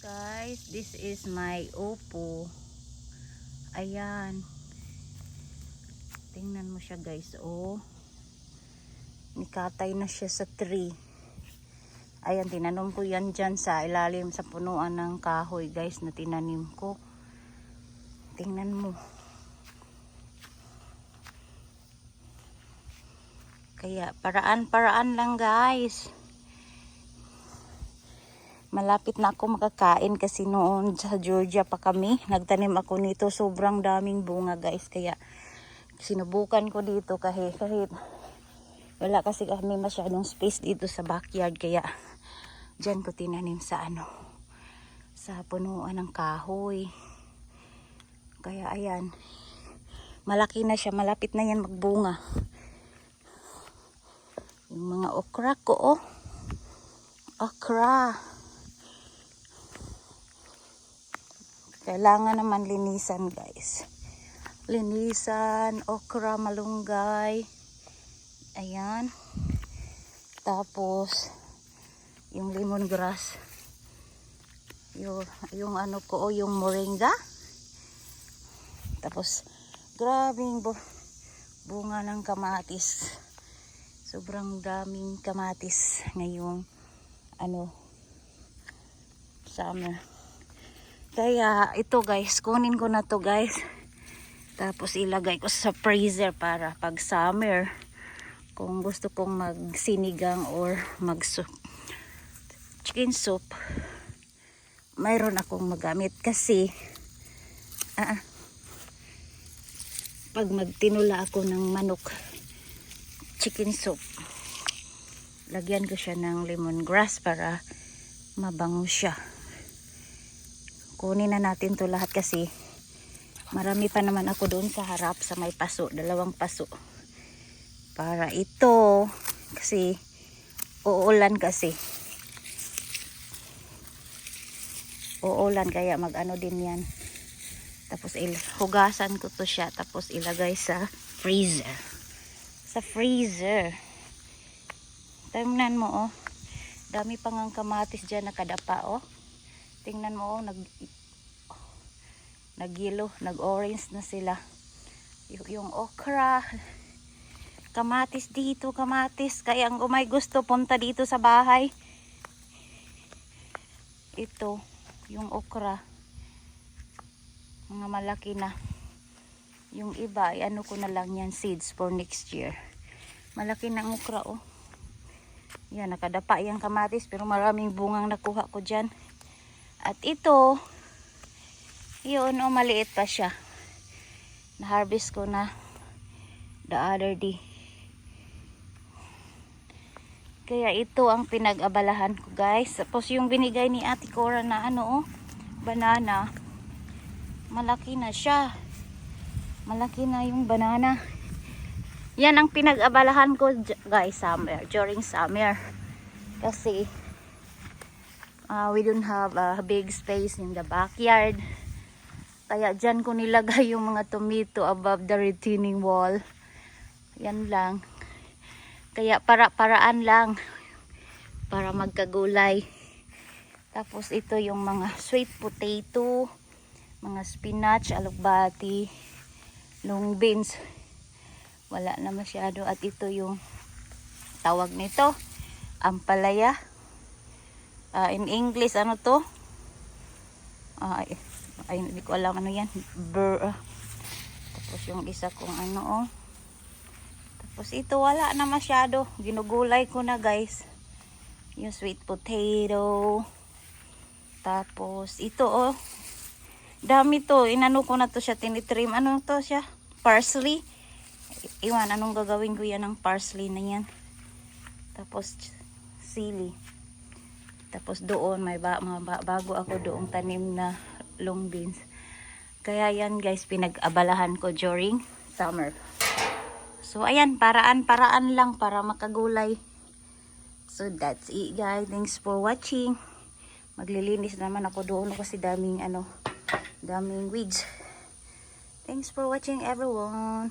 guys, this is my upo. Ayan. Tingnan mo siya guys, oh. Nikatay na siya sa tree. Ayan, tinanom ko yan dyan sa ilalim sa punuan ng kahoy guys na tinanim ko. Tingnan mo. Kaya paraan-paraan lang guys. Malapit na ako makakain kasi noon sa Georgia pa kami. Nagtanim ako nito. Sobrang daming bunga guys. Kaya sinubukan ko dito kahit, kahit wala kasi kami masyadong space dito sa backyard. Kaya dyan ko tinanim sa ano sa punuan ng kahoy. Kaya ayan. Malaki na siya. Malapit na yan magbunga. Yung mga okra ko oh. Okra. Kailangan naman linisan guys. Linisan, okra, malunggay. Ayan. Tapos, yung lemongrass. Yung, yung ano ko, o yung moringa. Tapos, grabing bu bunga ng kamatis. Sobrang daming kamatis ngayong ano summer. Kaya ito guys, kunin ko na to guys. Tapos ilagay ko sa freezer para pag summer kung gusto kong magsinigang or mag soup, chicken soup mayroon akong magamit kasi ah, pag magtinula ako ng manok chicken soup lagyan ko siya ng lemongrass para mabango siya kunin na natin to lahat kasi marami pa naman ako doon sa harap sa may paso, dalawang paso. Para ito kasi uulan kasi. Uulan kaya mag ano din yan. Tapos hugasan ko to siya tapos ilagay sa freezer. Sa freezer. Tingnan mo oh. Dami pang ang kamatis dyan nakadapa oh tingnan mo oh nag nagyelo nag orange na sila. Yung, yung okra kamatis dito kamatis. Kaya ang umay gusto punta dito sa bahay. Ito yung okra. Mga malaki na. Yung iba ay ano ko na lang yan seeds for next year. Malaki na ang okra oh. Yan nakadapa yung kamatis pero maraming bungang nakuha ko dyan at ito yun oh maliit pa siya na harvest ko na the other day kaya ito ang pinag-abalahan ko guys. Tapos yung binigay ni Ate Cora na ano oh, banana. Malaki na siya. Malaki na yung banana. Yan ang pinag-abalahan ko guys summer, during summer. Kasi uh, we don't have a big space in the backyard. Kaya dyan ko nilagay yung mga tomato above the retaining wall. Yan lang. Kaya para-paraan lang para magkagulay. Tapos ito yung mga sweet potato, mga spinach, alugbati, long beans. Wala na masyado. At ito yung tawag nito, ampalaya. Ah, in English, ano to? Ay, ay, hindi ko alam ano yan. Bur, ah. Tapos yung isa kong ano, oh. Tapos ito wala na masyado. Ginugulay ko na guys. Yung sweet potato. Tapos ito oh. Dami to. Inano ko na to siya tinitrim. Ano to siya? Parsley. Iwan anong gagawin ko yan ng parsley na yan. Tapos sili. Tapos doon may ba, mga ba- bago ako doong tanim na long beans. Kaya yan guys pinag-abalahan ko during summer. So, ayan, paraan-paraan lang para makagulay. So, that's it, guys. Thanks for watching. Maglilinis naman ako doon kasi daming, ano, daming weeds. Thanks for watching, everyone.